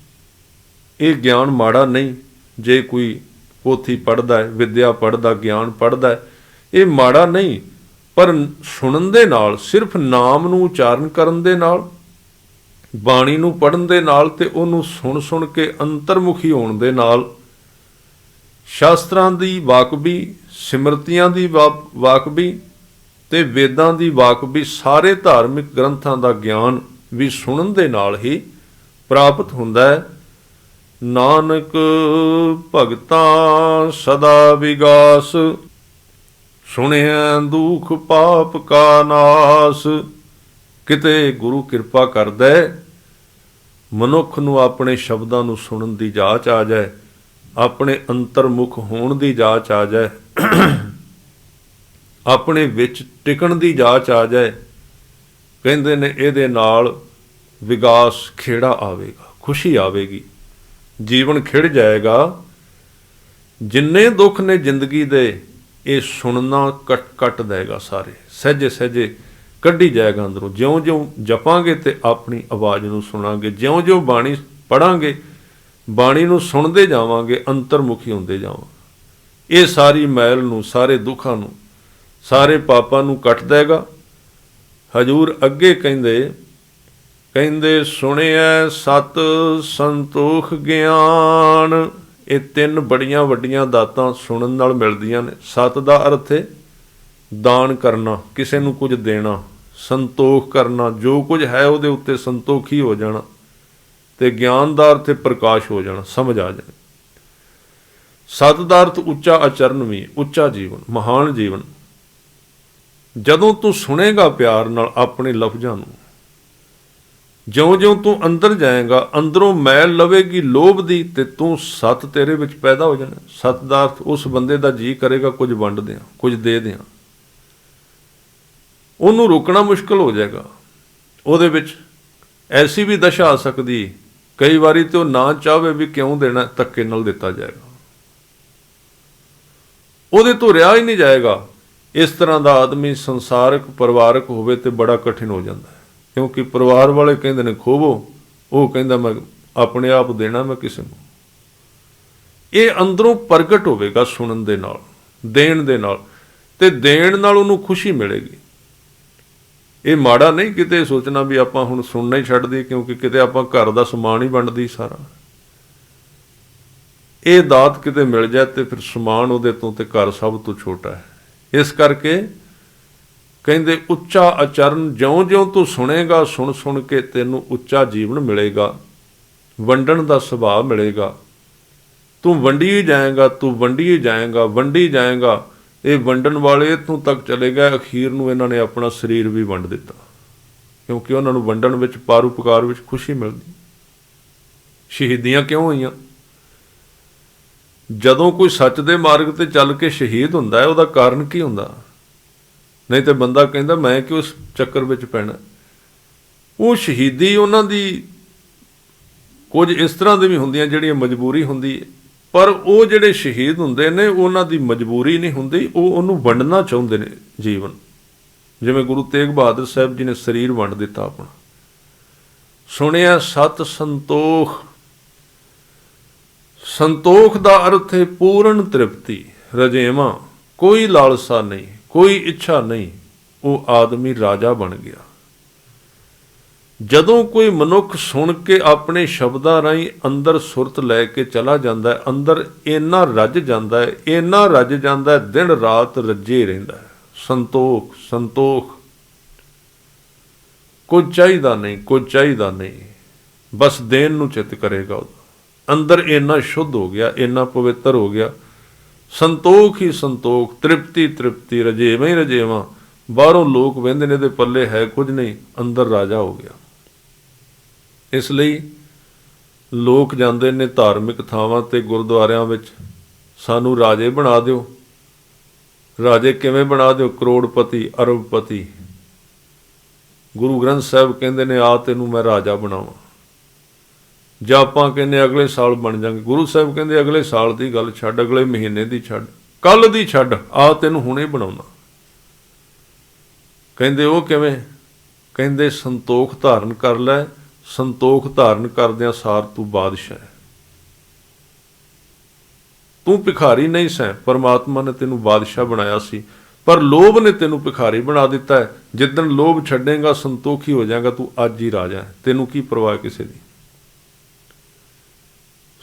ਇਹ ਗਿਆਨ ਮਾੜਾ ਨਹੀਂ, ਜੇ ਕੋਈ ਪੋਥੀ ਪੜਦਾ ਹੈ, ਵਿਦਿਆ ਪੜਦਾ ਗਿਆਨ ਪੜਦਾ ਹੈ, ਇਹ ਮਾੜਾ ਨਹੀਂ, ਪਰ ਸੁਣਨ ਦੇ ਨਾਲ, ਸਿਰਫ ਨਾਮ ਨੂੰ ਉਚਾਰਨ ਕਰਨ ਦੇ ਨਾਲ, ਬਾਣੀ ਨੂੰ ਪੜਨ ਦੇ ਨਾਲ ਤੇ ਉਹਨੂੰ ਸੁਣ ਸੁਣ ਕੇ ਅੰਤਰਮੁਖੀ ਹੋਣ ਦੇ ਨਾਲ, ਸ਼ਾਸਤਰਾਂ ਦੀ ਵਾਕਬੀ ਸਿਮਰਤੀਆਂ ਦੀ ਵਾ- ਵਾਕਬੀ ਤੇ ਵੇਦਾਂ ਦੀ ਵਾਕਬੀ ਸਾਰੇ ਧਾਰਮਿਕ ਗ੍ਰੰਥਾਂ ਦਾ ਗਿਆਨ ਵੀ ਸੁਣਨ ਦੇ ਨਾਲ ਹੀ ਪ੍ਰਾਪਤ ਹੁੰਦਾ ਹੈ। ਨਾਨਕ ਭਗਤਾਂ ਸਦਾ ਵਿਗਾਸ, ਸੁਣਿਆ ਦੁਖ ਪਾਪ ਕਾ ਨਾਸ। ਕਿਤੇ ਗੁਰੂ ਕਿਰਪਾ ਕਰਦਾ ਮਨੁੱਖ ਨੂੰ ਆਪਣੇ ਸ਼ਬਦਾਂ ਨੂੰ ਸੁਣਨ ਦੀ ਜਾਚ ਆ ਜਾਏ, ਆਪਣੇ ਅੰਤਰਮੁਖ ਹੋਣ ਦੀ ਜਾਚ ਆ ਜਾਏ, ਆਪਣੇ ਵਿੱਚ ਟਿਕਣ ਦੀ ਜਾਚ ਆ ਜਾਏ, ਕਹਿੰਦੇ ਨੇ ਇਹਦੇ ਨਾਲ ਵਿਗਾਸ ਖੇੜਾ ਆਵੇਗਾ, ਖੁਸ਼ੀ ਆਵੇਗੀ। ਜੀਵਨ ਖਿੜ ਜਾਏਗਾ। ਜਿੰਨੇ ਦੁੱਖ ਨੇ ਜ਼ਿੰਦਗੀ ਦੇ, ਇਹ ਸੁਣਨਾ ਕੱਟ ਕੱਟ ਦੇਗਾ ਸਾਰੇ। ਸਹਜੇ ਸਹਜੇ ਕੱਢੀ ਜਾਏਗਾ ਅੰਦਰੋਂ। ਜਿਉਂ-ਜਿਉਂ ਜਪਾਂਗੇ ਤੇ ਆਪਣੀ ਆਵਾਜ਼ ਨੂੰ ਸੁਣਾਂਗੇ। ਜਿਉਂ-ਜਿਉਂ ਬਾਣੀ ਪੜਾਂਗੇ, ਬਾਣੀ ਨੂੰ ਸੁਣਦੇ ਜਾਵਾਂਗੇ, ਅੰਤਰਮੁਖੀ ਹੁੰਦੇ ਜਾਵਾਂਗੇ ਇਹ ਸਾਰੀ ਮੈਲ ਨੂੰ, ਸਾਰੇ ਦੁੱਖਾਂ ਨੂੰ, ਸਾਰੇ ਪਾਪਾਂ ਨੂੰ ਕੱਟ ਦੇਗਾ। ਹਜੂਰ ਅੱਗੇ ਕਹਿੰਦੇ ਕਹਿੰਦੇ ਸੁਣਿਆ ਸਤ ਸੰਤੋਖ ਗਿਆਨ। ਇਹ ਤਿੰਨ ਬੜੀਆਂ ਵੱਡੀਆਂ ਦਾਤਾਂ ਸੁਣਨ ਨਾਲ ਮਿਲਦੀਆਂ ਨੇ। ਸਤ ਦਾ ਅਰਥ ਹੈ ਦਾਨ ਕਰਨਾ, ਕਿਸੇ ਨੂੰ ਕੁਝ ਦੇਣਾ, ਸੰਤੋਖ ਕਰਨਾ। ਜੋ ਕੁਝ ਹੈ ਉਹਦੇ ਉੱਤੇ ਸੰਤੋਖੀ ਹੋ ਜਾਣਾ ਤੇ ਗਿਆਨ ਦਾ ਅਰਥ ਪ੍ਰਕਾਸ਼ ਹੋ ਜਾਣਾ, ਸਮਝ ਆ ਜਾਣਾ। ਸਤ ਦਾ ਅਰਥ ਉੱਚਾ ਆਚਰਨ ਵੀ ਉੱਚਾ ਜੀਵਨ, ਮਹਾਨ ਜੀਵਨ। ਜਦੋਂ ਤੂੰ ਸੁਣੇਗਾ ਪਿਆਰ ਨਾਲ ਆਪਣੇ ਲਫ਼ਜ਼ਾਂ ਨੂੰ ਜਿਉਂ-ਜਿਉਂ ਤੂੰ ਅੰਦਰ ਜਾਏਗਾ, ਅੰਦਰੋਂ ਮੈਲ ਲਵੇਗੀ ਲੋਭ ਦੀ ਤੇ ਤੂੰ ਸਤ ਤੇਰੇ ਵਿੱਚ ਪੈਦਾ ਹੋ ਜਾਣਾ। ਸਤ ਦਾ ਅਰਥ ਉਸ ਬੰਦੇ ਦਾ ਜੀ ਕਰੇਗਾ, ਕੁਝ ਵੰਡ ਦਿਆਂ, ਕੁਝ ਦੇ ਦਿਆਂ। ਉਹਨੂੰ ਰੋਕਣਾ ਮੁਸ਼ਕਲ ਹੋ ਜਾਏਗਾ। ਉਹਦੇ ਵਿੱਚ ਐਸੀ ਵੀ ਦਸ਼ਾ ਆ ਸਕਦੀ, ਕਈ ਵਾਰੀ ਤੇ ਉਹ ਨਾ ਚਾਹਵੇ ਵੀ ਕਿਉਂ ਦੇਣਾ, ਧੱਕੇ ਨਾਲ ਦਿੱਤਾ ਜਾਏਗਾ। ਉਹਦੇ ਤੋਂ ਰਿਹਾ ਹੀ ਨਹੀਂ ਜਾਏਗਾ। ਇਸ ਤਰ੍ਹਾਂ ਦਾ ਆਦਮੀ ਸੰਸਾਰਕ, ਪਰਿਵਾਰਕ ਹੋਵੇ ਤੇ ਬੜਾ ਕਠਿਨ ਹੋ ਜਾਂਦਾ ਹੈ। ਕਿਉਂਕਿ ਪਰਿਵਾਰ ਵਾਲੇ ਕਹਿੰਦੇ ਨੇ, ਖੋਵੋ। ਉਹ ਕਹਿੰਦਾ, ਮੈਂ ਆਪਣੇ ਆਪ ਦੇਣਾ, ਮੈਂ ਕਿਸੇ ਨੂੰ। ਇਹ ਅੰਦਰੋਂ ਪ੍ਰਗਟ ਹੋਵੇਗਾ ਸੁਣਨ ਦੇ ਨਾਲ, ਦੇਣ ਦੇ ਨਾਲ। ਤੇ ਦੇਣ ਨਾਲ ਉਹਨੂੰ ਖੁਸ਼ੀ ਮਿਲੇਗੀ। ਇਹ ਮਾੜਾ ਨਹੀਂ ਕਿਤੇ ਸੋਚਣਾ ਵੀ ਆਪਾਂ ਹੁਣ ਸੁਣਨਾ ਹੀ ਛੱਡ ਦਈਏ, ਕਿਉਂਕਿ ਕਿਤੇ ਆਪਾਂ ਘਰ ਦਾ ਸਮਾਨ ਹੀ ਵੰਡਦੀ ਸਾਰਾ। ਇਹ ਦਾਤ ਕਿਤੇ ਮਿਲ ਜਾਏ ਤੇ ਫਿਰ ਸਮਾਨ ਉਹਦੇ ਤੋਂ ਤੇ ਘਰ ਸਭ ਤੋਂ ਛੋਟਾ ਹੈ। ਇਸ ਕਰਕੇ ਕਹਿੰਦੇ, ਉੱਚਾ ਆਚਰਨ ਜਿਉਂ-ਜਿਉਂ ਤੂੰ ਸੁਣੇਗਾ, ਸੁਣ ਸੁਣ ਕੇ ਤੈਨੂੰ ਉੱਚਾ ਜੀਵਨ ਮਿਲੇਗਾ, ਵੰਡਣ ਦਾ ਸੁਭਾਅ ਮਿਲੇਗਾ। ਤੂੰ ਵੰਡੀ ਜਾਏਗਾ, ਤੂੰ ਵੰਡੀ ਜਾਏਗਾ ਵੰਡੀ ਜਾਏਗਾ। ਇਹ ਵੰਡਣ ਵਾਲੇ ਇੱਥੋਂ ਤੱਕ ਚਲੇ ਗਏ, ਅਖੀਰ ਨੂੰ ਇਹਨਾਂ ਨੇ ਆਪਣਾ ਸਰੀਰ ਵੀ ਵੰਡ ਦਿੱਤਾ। ਕਿਉਂਕਿ ਉਹਨਾਂ ਨੂੰ ਵੰਡਣ ਵਿੱਚ ਪਾਰਉਪਕਾਰ ਵਿੱਚ ਖੁਸ਼ੀ ਮਿਲਦੀ। ਸ਼ਹੀਦੀਆਂ ਕਿਉਂ ਹੋਈਆਂ? ਜਦੋਂ ਕੋਈ ਸੱਚ ਦੇ ਮਾਰਗ ਤੇ ਚੱਲ ਕੇ ਸ਼ਹੀਦ ਹੁੰਦਾ ਹੈ, ਉਹਦਾ ਕਾਰਨ ਕੀ ਹੁੰਦਾ? ਨਹੀਂ ਤੇ ਬੰਦਾ ਕਹਿੰਦਾ, ਮੈਂ ਕਿ ਉਸ ਚੱਕਰ ਵਿੱਚ ਪੈਣਾ? ਉਹ ਸ਼ਹੀਦੀ ਉਹਨਾਂ ਦੀ ਕੁਝ ਇਸ ਤਰ੍ਹਾਂ ਦੀ ਵੀ ਹੁੰਦੀਆਂ ਜਿਹੜੀਆਂ ਮਜਬੂਰੀ ਹੁੰਦੀ ਹੈ। ਪਰ ਉਹ ਜਿਹੜੇ ਸ਼ਹੀਦ ਹੁੰਦੇ ਨੇ, ਉਹਨਾਂ ਦੀ ਮਜਬੂਰੀ ਨਹੀਂ ਹੁੰਦੀ, ਉਹ ਉਹਨੂੰ ਵੰਡਣਾ ਚਾਹੁੰਦੇ ਨੇ ਜੀਵਨ। ਜਿਵੇਂ ਗੁਰੂ ਤੇਗ ਬਹਾਦਰ ਸਾਹਿਬ ਜੀ ਨੇ ਸਰੀਰ ਵੰਡ ਦਿੱਤਾ ਆਪਣਾ। ਸੁਣਿਆ, ਸਤ ਸੰਤੋਖ। ਸੰਤੋਖ ਦਾ ਅਰਥ ਹੈ ਪੂਰਨ ਤ੍ਰਿਪਤੀ, ਰਜੇਵਾ, ਕੋਈ ਲਾਲਸਾ ਨਹੀਂ। ਕੋਈ ਇੱਛਾ ਨਹੀਂ, ਉਹ ਆਦਮੀ ਰਾਜਾ ਬਣ ਗਿਆ। ਜਦੋਂ ਕੋਈ ਮਨੁੱਖ ਸੁਣ ਕੇ ਆਪਣੇ ਸ਼ਬਦਾਂ ਰਾਹੀਂ ਅੰਦਰ ਸੁਰਤ ਲੈ ਕੇ ਚਲਾ ਜਾਂਦਾ ਹੈ, ਅੰਦਰ ਇੰਨਾ ਰੱਜ ਜਾਂਦਾ ਹੈ, ਇੰਨਾ ਰੱਜ ਜਾਂਦਾ ਹੈ, ਦਿਨ ਰਾਤ ਰੱਜੇ ਰਹਿੰਦਾ ਹੈ। ਸੰਤੋਖ ਸੰਤੋਖ। ਕੁਝ ਚਾਹੀਦਾ ਨਹੀਂ, ਕੋਈ ਚਾਹੀਦਾ ਨਹੀਂ। ਬਸ ਦੇਣ ਨੂੰ ਚਿੱਤ ਕਰੇਗਾ ਉਹ ਅੰਦਰ ਇੰਨਾ ਸ਼ੁੱਧ ਹੋ ਗਿਆ, ਇੰਨਾ ਪਵਿੱਤਰ ਹੋ ਗਿਆ ਸੰਤੋਖ ਹੀ ਸੰਤੋਖ, ਤ੍ਰਿਪਤੀ ਤ੍ਰਿਪਤੀ, ਰਜੇਵਾਂ ਹੀ ਰਜੇਵਾਂ। ਬਾਹਰੋਂ ਲੋਕ ਵਹਿੰਦੇ ਨੇ ਤੇ ਪੱਲੇ ਹੈ ਕੁਝ ਨਹੀਂ, ਅੰਦਰ ਰਾਜਾ ਹੋ ਗਿਆ। ਇਸ ਲਈ ਲੋਕ ਜਾਂਦੇ ਨੇ ਧਾਰਮਿਕ ਥਾਵਾਂ ਤੇ ਗੁਰਦੁਆਰਿਆਂ ਵਿੱਚ। ਸਾਨੂੰ ਰਾਜੇ ਬਣਾ ਦਿਓ। ਰਾਜੇ ਕਿਵੇਂ ਬਣਾ ਦਿਓ? ਕਰੋੜਪਤੀ, ਅਰਬਪਤੀ। ਗੁਰੂ ਗ੍ਰੰਥ ਸਾਹਿਬ ਕਹਿੰਦੇ ਨੇ ਆ ਤੈਨੂੰ ਮੈਂ ਰਾਜਾ ਬਣਾਵਾਂ। ਜਾਂ ਆਪਾਂ ਕਹਿੰਦੇ ਅਗਲੇ ਸਾਲ ਬਣ ਜਾਾਂਗੇ, ਗੁਰੂ ਸਾਹਿਬ ਕਹਿੰਦੇ ਅਗਲੇ ਸਾਲ ਦੀ ਗੱਲ ਛੱਡ, ਅਗਲੇ ਮਹੀਨੇ ਦੀ ਛੱਡ ਕੱਲ ਦੀ ਛੱਡ, ਆ ਤੈਨੂੰ ਹੁਣੇ ਬਣਾਉਣਾ। ਕਹਿੰਦੇ ਉਹ ਕਿਵੇਂ? ਕਹਿੰਦੇ ਸੰਤੋਖ ਧਾਰਨ ਕਰ ਲੈ, ਸੰਤੋਖ ਧਾਰਨ ਕਰਦਿਆਂ ਸਾਰ ਤੂੰ ਬਾਦਸ਼ਾਹ ਹੈ। ਤੂੰ ਭਿਖਾਰੀ ਨਹੀਂ ਸੈਂ, ਪਰਮਾਤਮਾ ਨੇ ਤੈਨੂੰ ਬਾਦਸ਼ਾਹ ਬਣਾਇਆ ਸੀ, ਪਰ ਲੋਭ ਨੇ ਤੈਨੂੰ ਭਿਖਾਰੀ ਬਣਾ ਦਿੱਤਾ ਹੈ। ਜਿੱਦਣ ਲੋਭ ਛੱਡੇਗਾ, ਸੰਤੋਖੀ ਹੋ ਜਾਏਗਾ, ਤੂੰ ਅੱਜ ਹੀ ਰਾਜਾ ਹੈ। ਤੈਨੂੰ ਕੀ ਪਰਵਾਹ ਕਿਸੇ ਦੀ?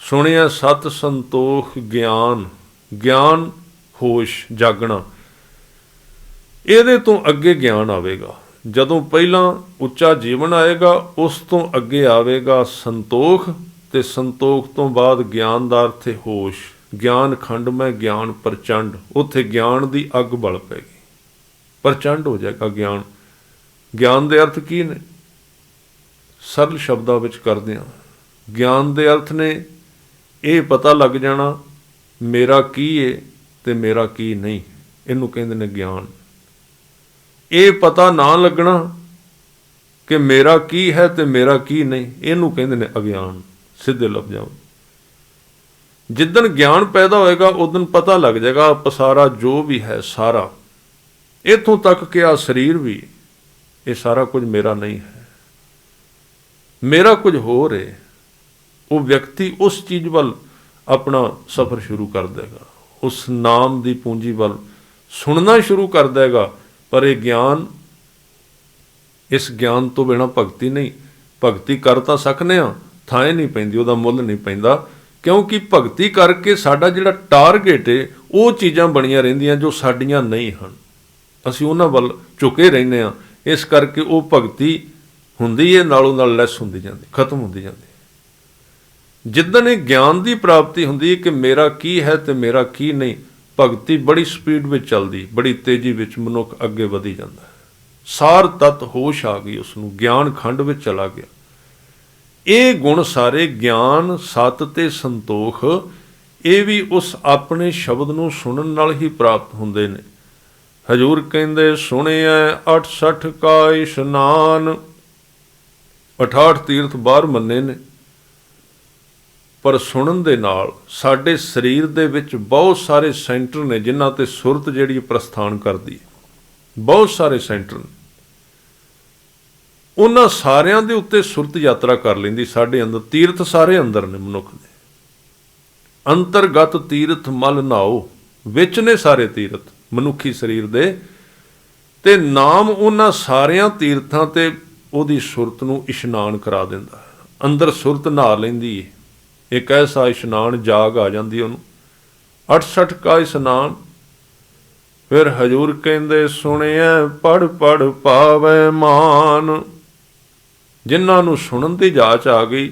ਸੁਣਿਆ ਸਤ ਸੰਤੋਖ ਗਿਆਨ ਗਿਆਨ ਹੋਸ਼ ਜਾਗਣਾ। ਇਹਦੇ ਤੋਂ ਅੱਗੇ ਗਿਆਨ ਆਵੇਗਾ। ਜਦੋਂ ਪਹਿਲਾਂ ਉੱਚਾ ਜੀਵਨ ਆਏਗਾ, ਉਸ ਤੋਂ ਅੱਗੇ ਆਵੇਗਾ ਸੰਤੋਖ ਤੇ ਸੰਤੋਖ ਤੋਂ ਬਾਅਦ ਗਿਆਨ ਦਾ ਅਰਥ ਹੈ ਹੋਸ਼। ਗਿਆਨ ਖੰਡ ਮੈਂ, ਗਿਆਨ ਪ੍ਰਚੰਡ। ਉੱਥੇ ਗਿਆਨ ਦੀ ਅੱਗ ਬਲ ਪੈਗੀ ਪ੍ਰਚੰਡ ਹੋ ਜਾਏਗਾ ਗਿਆਨ। ਗਿਆਨ ਦੇ ਅਰਥ ਕੀ ਨੇ? ਸਰਲ ਸ਼ਬਦਾਂ ਵਿੱਚ ਕਰਦੇ ਹਾਂ। ਗਿਆਨ ਦੇ ਅਰਥ ਨੇ ਇਹ ਪਤਾ ਲੱਗ ਜਾਣਾ, ਮੇਰਾ ਕੀ ਏ ਤੇ ਮੇਰਾ ਕੀ ਨਹੀਂ? ਇਹਨੂੰ ਕਹਿੰਦੇ ਨੇ ਗਿਆਨ। ਇਹ ਪਤਾ ਨਾ ਲੱਗਣਾ ਕਿ ਮੇਰਾ ਕੀ ਹੈ ਤੇ ਮੇਰਾ ਕੀ ਨਹੀਂ, ਇਹਨੂੰ ਕਹਿੰਦੇ ਨੇ ਅਗਿਆਨ। ਸਿੱਧੇ ਲਫ਼ਜ਼ਾਂ ਜਿੱਦਨ ਗਿਆਨ ਪੈਦਾ ਹੋਏਗਾ ਉਦੋਂ ਪਤਾ ਲੱਗ ਜਾਏਗਾ ਪਸਾਰਾ ਜੋ ਵੀ ਹੈ, ਸਾਰਾ। ਇਥੋਂ ਤੱਕ ਕਿ ਆ ਸਰੀਰ ਵੀ, ਇਹ ਸਾਰਾ ਕੁਝ ਮੇਰਾ ਨਹੀਂ ਹੈ। ਮੇਰਾ ਕੁਝ ਹੋਰ ਹੈ ਉਹ ਵਿਅਕਤੀ ਉਸ ਚੀਜ਼ ਵੱਲ ਆਪਣਾ ਸਫ਼ਰ ਸ਼ੁਰੂ ਕਰ ਦੇਗਾ। ਉਸ ਨਾਮ ਦੀ ਪੂੰਜੀ ਵੱਲ ਸੁਣਨਾ ਸ਼ੁਰੂ ਕਰ ਦੇਗਾ, ਪਰ ਇਹ ਗਿਆਨ, ਇਸ ਗਿਆਨ ਤੋਂ ਬਿਨਾ ਭਗਤੀ ਨਹੀਂ। ਭਗਤੀ ਕਰ ਤਾਂ ਸਕਨੇ ਆ, ਥਾਂ ਨਹੀਂ ਪੈਂਦੀ, ਉਹਦਾ ਮੁੱਲ ਨਹੀਂ ਪੈਂਦਾ, ਕਿਉਂਕਿ ਭਗਤੀ ਕਰਕੇ ਸਾਡਾ ਜਿਹੜਾ ਟਾਰਗੇਟ ਏ, ਉਹ ਚੀਜ਼ਾਂ ਬਣੀਆਂ ਰਹਿੰਦੀਆਂ ਜੋ ਸਾਡੀਆਂ ਨਹੀਂ ਹਨ। ਅਸੀਂ ਉਹਨਾਂ ਵੱਲ ਝੁਕੇ ਰਹਿੰਦੇ ਆ, ਇਸ ਕਰਕੇ ਉਹ ਭਗਤੀ ਹੁੰਦੀ ਹੈ ਨਾਲੋਂ ਨਾਲ ਲੈਸ ਹੁੰਦੀ ਜਾਂਦੀ, ਖਤਮ ਹੁੰਦੀ ਜਾਂਦੀ। ਜਿੱਦਣ ਇਹ ਗਿਆਨ ਦੀ ਪ੍ਰਾਪਤੀ ਹੁੰਦੀ ਹੈ ਕਿ ਮੇਰਾ ਕੀ ਹੈ ਤੇ ਮੇਰਾ ਕੀ ਨਹੀਂ, ਭਗਤੀ ਬੜੀ ਸਪੀਡ ਵਿੱਚ ਚੱਲਦੀ, ਬੜੀ ਤੇਜ਼ੀ ਵਿੱਚ ਮਨੁੱਖ ਅੱਗੇ ਵਧੀ ਜਾਂਦਾ ਹੈ। ਸਾਰ ਤਤ ਹੋਸ਼ ਆ ਗਈ ਉਸ ਨੂੰ ਗਿਆਨ ਖੰਡ ਵਿੱਚ ਚਲਾ ਗਿਆ। ਇਹ ਗੁਣ ਸਾਰੇ ਗਿਆਨ, ਸਤ ਤੇ ਸੰਤੋਖ, ਇਹ ਵੀ ਉਸ ਆਪਣੇ ਸ਼ਬਦ ਨੂੰ ਸੁਣਨ ਨਾਲ ਹੀ ਪ੍ਰਾਪਤ ਹੁੰਦੇ ਨੇ। ਹਜੂਰ ਕਹਿੰਦੇ ਸੁਣਿਆ 68 ਕਾ ਇਸ਼ਨਾਨ। 68 ਤੀਰਥ ਬਾਹਰ ਮੰਨੇ ਨੇ। ਪਰ ਸੁਣਨ ਦੇ ਨਾਲ ਸਾਡੇ ਸਰੀਰ ਦੇ ਵਿੱਚ ਬਹੁਤ ਸਾਰੇ ਸੈਂਟਰ ਨੇ ਜਿਨ੍ਹਾਂ ਤੇ ਸੁਰਤ ਜਿਹੜੀ ਪ੍ਰਸਥਾਨ ਕਰਦੀ ਹੈ। ਬਹੁਤ ਸਾਰੇ ਸੈਂਟਰ ਨੇ। ਉਹਨਾਂ ਸਾਰਿਆਂ ਦੇ ਉੱਤੇ ਸੁਰਤ ਯਾਤਰਾ ਕਰ ਲੈਂਦੀ। ਸਾਡੇ ਅੰਦਰ ਤੀਰਥ ਸਾਰੇ ਅੰਦਰ ਨੇ ਮਨੁੱਖ ਦੇ। ਅੰਤਰਗਤ ਤੀਰਥ ਮਲ ਨਾਓ, ਵਿੱਚ ਨੇ ਸਾਰੇ ਤੀਰਥ ਮਨੁੱਖੀ ਸਰੀਰ ਦੇ। ਤੇ ਨਾਮ ਉਹਨਾਂ ਸਾਰਿਆਂ ਤੀਰਥਾਂ ਤੇ ਉਹਦੀ ਸੁਰਤ ਨੂੰ ਇਸ਼ਨਾਨ ਕਰਾ ਦਿੰਦਾ। ਅੰਦਰ ਸੁਰਤ ਨਹਾ ਲੈਂਦੀ ਹੈ ਇੱਕ ਐਸਾ ਇਸ਼ਨਾਨ ਜਾਗ ਆ ਜਾਂਦੀ ਉਹਨੂੰ। 68 ਕਾ ਇਸ਼ਨਾਨ। ਫਿਰ ਹਜੂਰ ਕਹਿੰਦੇ ਸੁਣਿਆ ਪੜ ਪੜ ਪਾਵੇ ਮਾਨ। ਜਿਨ੍ਹਾਂ ਨੂੰ ਸੁਣਨ ਦੀ ਜਾਚ ਆ ਗਈ,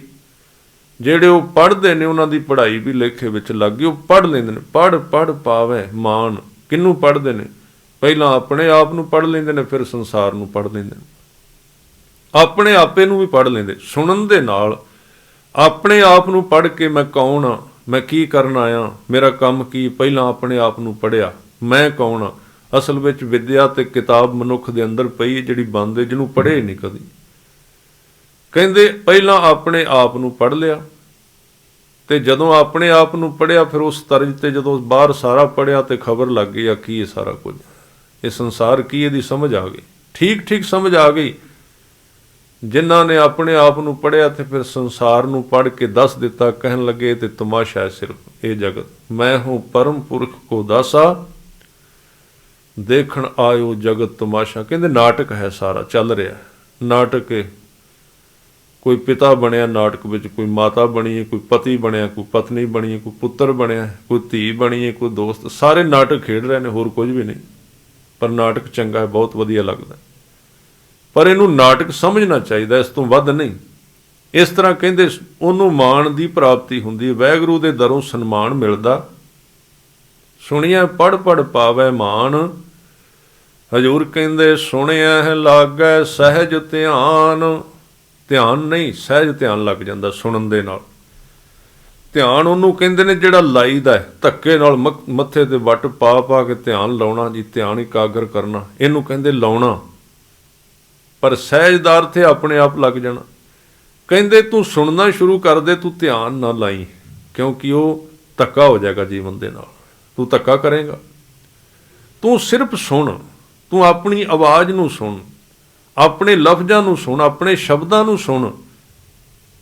ਜਿਹੜੇ ਉਹ ਪੜ੍ਹਦੇ ਨੇ, ਉਹਨਾਂ ਦੀ ਪੜ੍ਹਾਈ ਵੀ ਲੇਖੇ ਵਿੱਚ ਲੱਗ ਗਈ, ਉਹ ਪੜ੍ਹ ਲੈਂਦੇ ਨੇ। ਪੜ ਪੜ ਪਾਵੇ ਮਾਨ। ਕਿੰਨੂੰ ਪੜ੍ਹਦੇ ਨੇ? ਪਹਿਲਾਂ ਆਪਣੇ ਆਪ ਨੂੰ ਪੜ੍ਹ ਲੈਂਦੇ ਨੇ, ਫਿਰ ਸੰਸਾਰ ਨੂੰ ਪੜ੍ਹ ਲੈਂਦੇ ਨੇ। ਆਪਣੇ ਆਪੇ ਨੂੰ ਵੀ ਪੜ੍ਹ ਲੈਂਦੇ। ਸੁਣਨ ਦੇ ਨਾਲ ਆਪਣੇ ਆਪ ਨੂੰ ਪੜ੍ਹ ਕੇ ਮੈਂ ਕੌਣ ਆ? ਮੈਂ ਕੀ ਕਰਨ ਆਇਆ? ਮੇਰਾ ਕੰਮ ਕੀ? ਪਹਿਲਾਂ ਆਪਣੇ ਆਪ ਨੂੰ ਪੜਿਆ ਮੈਂ ਕੌਣ ਆ? ਅਸਲ ਵਿੱਚ ਵਿਦਿਆ ਤੇ ਕਿਤਾਬ ਮਨੁੱਖ ਦੇ ਅੰਦਰ ਪਈ ਹੈ, ਜਿਹੜੀ ਬੰਦ ਹੈ, ਜਿਹਨੂੰ ਪੜ੍ਹੇ ਨਹੀਂ ਕਦੀ। ਕਹਿੰਦੇ ਪਹਿਲਾਂ ਆਪਣੇ ਆਪ ਨੂੰ ਪੜ੍ਹ ਲਿਆ ਤੇ ਜਦੋਂ ਆਪਣੇ ਆਪ ਨੂੰ ਪੜਿਆ ਫਿਰ ਉਸ ਤਰਜ ਤੇ ਜਦੋਂ ਬਾਹਰ ਸਾਰਾ ਪੜਿਆ ਤੇ ਖਬਰ ਲੱਗ ਗਈ, ਆ ਕੀ ਇਹ ਸਾਰਾ ਕੁਝ? ਇਹ ਸੰਸਾਰ ਕੀ ਇਹਦੀ ਸਮਝ ਆ ਗਈ। ਠੀਕ ਠੀਕ ਸਮਝ ਆ ਗਈ। ਜਿਨ੍ਹਾਂ ਨੇ ਆਪਣੇ ਆਪ ਨੂੰ ਪੜਿਆ ਤੇ ਫਿਰ ਸੰਸਾਰ ਨੂੰ ਪੜ ਕੇ ਦੱਸ ਦਿੱਤਾ, ਕਹਿਣ ਲੱਗੇ ਤੇ ਤਮਾਸ਼ਾ ਹੈ ਸਿਰਫ, ਇਹ ਜਗਤ। ਮੈਂ ਹੂੰ ਪਰਮ ਪੁਰਖ ਕੋ ਦਾਸਾ। ਦੇਖਣ ਆਇਓ ਜਗਤ ਤਮਾਸ਼ਾ। ਕਹਿੰਦੇ, ਨਾਟਕ ਹੈ ਸਾਰਾ, ਚੱਲ ਰਿਹਾ ਨਾਟਕ ਹੈ ਕੋਈ ਪਿਤਾ ਬਣਿਆ ਨਾਟਕ ਵਿੱਚ, ਕੋਈ ਮਾਤਾ ਬਣੀ ਕੋਈ ਪਤੀ ਬਣਿਆ, ਕੋਈ ਪਤਨੀ ਬਣੀ ਕੋਈ ਪੁੱਤਰ ਬਣਿਆ, ਕੋਈ ਧੀ ਬਣੀ ਕੋਈ ਦੋਸਤ। ਸਾਰੇ ਨਾਟਕ ਖੇਡ ਰਹੇ ਨੇ, ਹੋਰ ਕੁਝ ਵੀ ਨਹੀਂ। ਪਰ ਨਾਟਕ ਚੰਗਾ ਹੈ, ਬਹੁਤ ਵਧੀਆ ਲੱਗਦਾ ਪਰ ਇਹਨੂੰ ਨਾਟਕ ਸਮਝਣਾ ਚਾਹੀਦਾ, ਇਸ ਤੋਂ ਵੱਧ ਨਹੀਂ। ਇਸ ਤਰ੍ਹਾਂ ਕਹਿੰਦੇ, ਉਹਨੂੰ ਮਾਣ ਦੀ ਪ੍ਰਾਪਤੀ ਹੁੰਦੀ ਹੈ। ਵੈਗਰੂ ਦੇ ਦਰੋਂ ਸਨਮਾਨ ਮਿਲਦਾ। ਸੁਣਿਆ ਪੜ ਪੜ ਪਾਵੇ ਮਾਣ। ਹਜੂਰ ਕਹਿੰਦੇ, ਸੁਣਿਆ ਹੈ, ਲਾਗੈ ਸਹਿਜ ਧਿਆਨ। ਧਿਆਨ ਨਹੀਂ, ਸਹਿਜ ਧਿਆਨ ਲੱਗ ਜਾਂਦਾ ਸੁਣਨ ਦੇ ਨਾਲ। ਧਿਆਨ ਉਹਨੂੰ ਕਹਿੰਦੇ ਨੇ ਜਿਹੜਾ ਲਾਈਦਾ ਹੈ, ਧੱਕੇ ਨਾਲ ਮੱਕ- ਮੱਥੇ ਤੇ ਵੱਟ ਪਾ ਪਾ ਕੇ ਧਿਆਨ ਲਾਉਣਾ ਜੀ, ਧਿਆਨ ਇਕਾਗਰ ਕਰਨਾ। ਇਹਨੂੰ ਕਹਿੰਦੇ ਲਾਉਣਾ। ਪਰ ਸਹਿਜ ਦਾ ਆਪਣੇ ਆਪ ਲੱਗ ਜਾਣਾ। ਕਹਿੰਦੇ, ਤੂੰ ਸੁਣਨਾ ਸ਼ੁਰੂ ਕਰ ਦੇ, ਤੂੰ ਧਿਆਨ ਨਾ ਲਾਈ, ਕਿਉਂਕਿ ਉਹ ਧੱਕਾ ਹੋ ਜਾਏਗਾ ਜੀਵਨ ਦੇ ਨਾਲ। ਤੂੰ ਧੱਕਾ ਕਰੇਗਾ। ਤੂੰ ਸਿਰਫ ਸੁਣ, ਤੂੰ ਆਪਣੀ ਆਵਾਜ਼ ਨੂੰ ਸੁਣ, ਆਪਣੇ ਲਫ਼ਜ਼ਾਂ ਨੂੰ ਸੁਣ, ਆਪਣੇ ਸ਼ਬਦਾਂ ਨੂੰ ਸੁਣ।